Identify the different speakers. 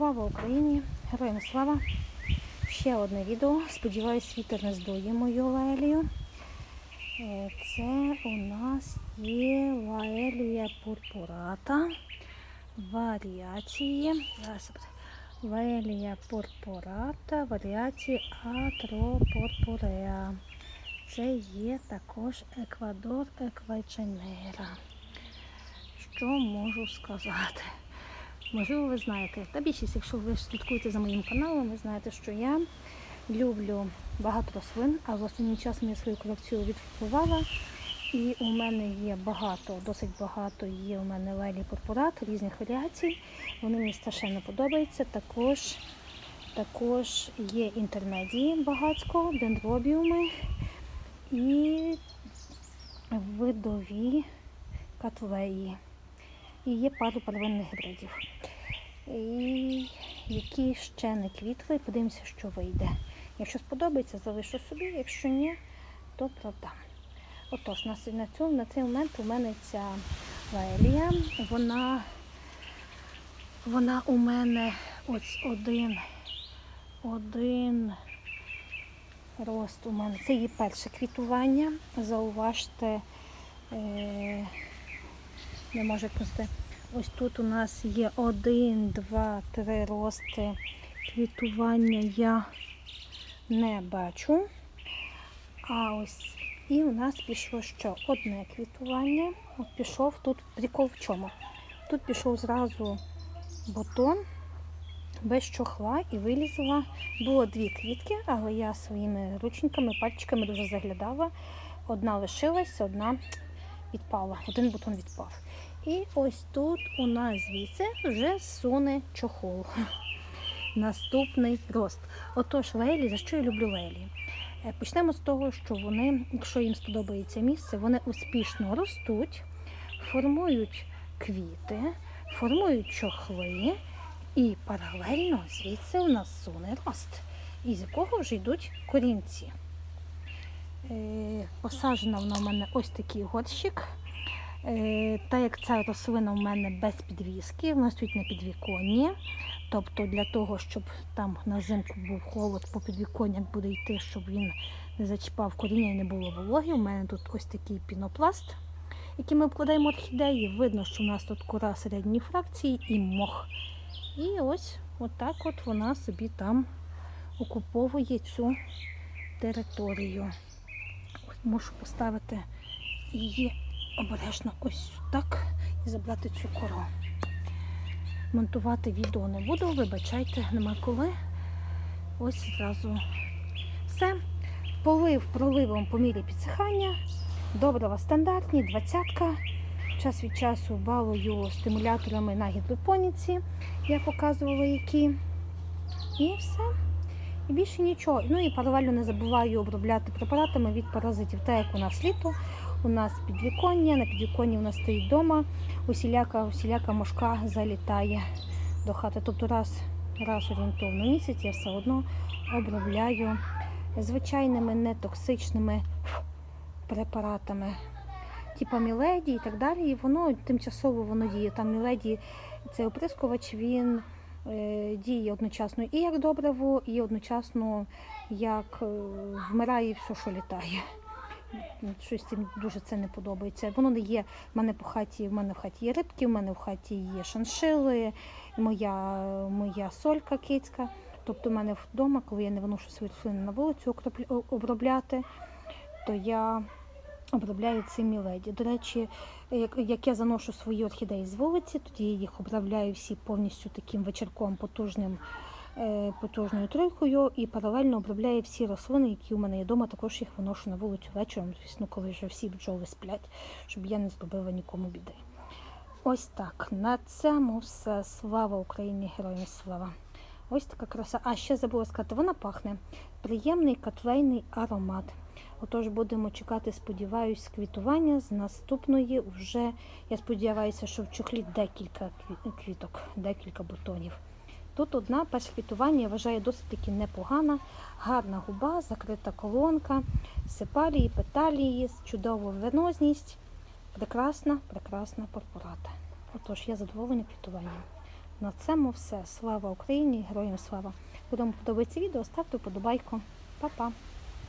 Speaker 1: Слава Україні! Героям слава! Ще одне відео. Сподіваюсь, вітер не здує мою лаелію. Е, Це у нас є лаелія пурпурата. Варіації. Лаелія пурпурата, варіації атропурпуреа. Це є також Еквадор еквайченера. Що можу сказати? Можливо, ви знаєте, та більшість, якщо ви слідкуєте за моїм каналом, ви знаєте, що я люблю багато рослин, а в останнім часом я свою колекцію відкривала. І у мене є багато, досить багато є у мене лелі пурпурат різних варіацій. Вони мені страшенно подобаються. Також, також є інтермедії багатько, дендробіуми і видові катлеї. І є пару первинних гібридів. І які ще не квітли, подивимося, що вийде. Якщо сподобається, залишу собі, якщо ні, то продам. Отож, на, на, на цей момент у мене ця лаелія, вона, вона у мене ось один, один рост у мене. Це її перше квітування. Зауважте, е, не можу пусти. Ось тут у нас є один, два, три рости квітування я не бачу. А ось і у нас пішло що? Одне квітування. От пішов тут прикол в чому? Тут пішов зразу бутон без чохла і вилізла. Було дві квітки, але я своїми ручниками, пальчиками дуже заглядала. Одна лишилась, одна відпала, один бутон відпав. І ось тут у нас звідси вже суне чохол. Наступний рост. Отож, лейлі, за що я люблю лейлі? Е, Почнемо з того, що вони, якщо їм сподобається місце, вони успішно ростуть, формують квіти, формують чохли, і паралельно звідси у нас суне рост, із якого вже йдуть корінці. Е, Посаджена вона в мене ось такий горщик. Е, Та як ця рослина у мене без підвіски, вона стоїть на підвіконні. Тобто для того, щоб там на зимку був холод, по підвіконнях буде йти, щоб він не зачіпав коріння і не було вологи. У мене тут ось такий пінопласт, який ми обкладаємо орхідеї. Видно, що у нас тут кора середньої фракції і мох. І ось отак от вона собі там окуповує цю територію. Мушу поставити її обережно ось так і забрати цю кору. Монтувати відео не буду, вибачайте, нема коли. Ось зразу все. Полив проливом по мірі підсихання. Добрива стандартні, двадцятка. Час від часу балую стимуляторами на гідропоніці. Я показувала які. І все. І більше нічого. Ну і паралельно не забуваю обробляти препаратами від паразитів. Так як у нас літо, у нас підвіконня, на підвіконні у нас стоїть вдома, усіляка, усіляка мошка залітає до хати. Тобто раз, раз орієнтовно місяць я все одно обробляю звичайними нетоксичними препаратами. Типа Міледі і так далі, і воно тимчасово воно діє. Там Міледі цей оприскувач, він е, діє одночасно і як добриво, і одночасно як е, вмирає все, що літає. Щось цим дуже це не подобається. Воно не є в мене по хаті, в мене в хаті є рибки, в мене в хаті є шаншили, моя, моя солька кицька. Тобто в мене вдома, коли я не виношу свої рослини на вулицю обробляти, то я обробляю цим міледі. До речі, як, я заношу свої орхідеї з вулиці, тоді я їх обробляю всі повністю таким вечірком потужним, потужною тройкою і паралельно обробляю всі рослини, які у мене є вдома, також їх виношу на вулицю вечором, звісно, коли вже всі бджоли сплять, щоб я не зробила нікому біди. Ось так. На цьому все. Слава Україні, героям слава. Ось така краса. А ще забула сказати, вона пахне. Приємний котлейний аромат. Отож будемо чекати, сподіваюсь, квітування з наступної вже, я сподіваюся, що в чохлі декілька квіток, декілька бутонів. Тут одна перше квітування, я вважаю, досить таки непогана, гарна губа, закрита колонка, сепалії, петалії, чудова венозність. Прекрасна, прекрасна пурпурата. Отож, я задоволена квітуванням. На цьому все. Слава Україні, героям слава. Кому подобається відео, ставте вподобайку. Па-па!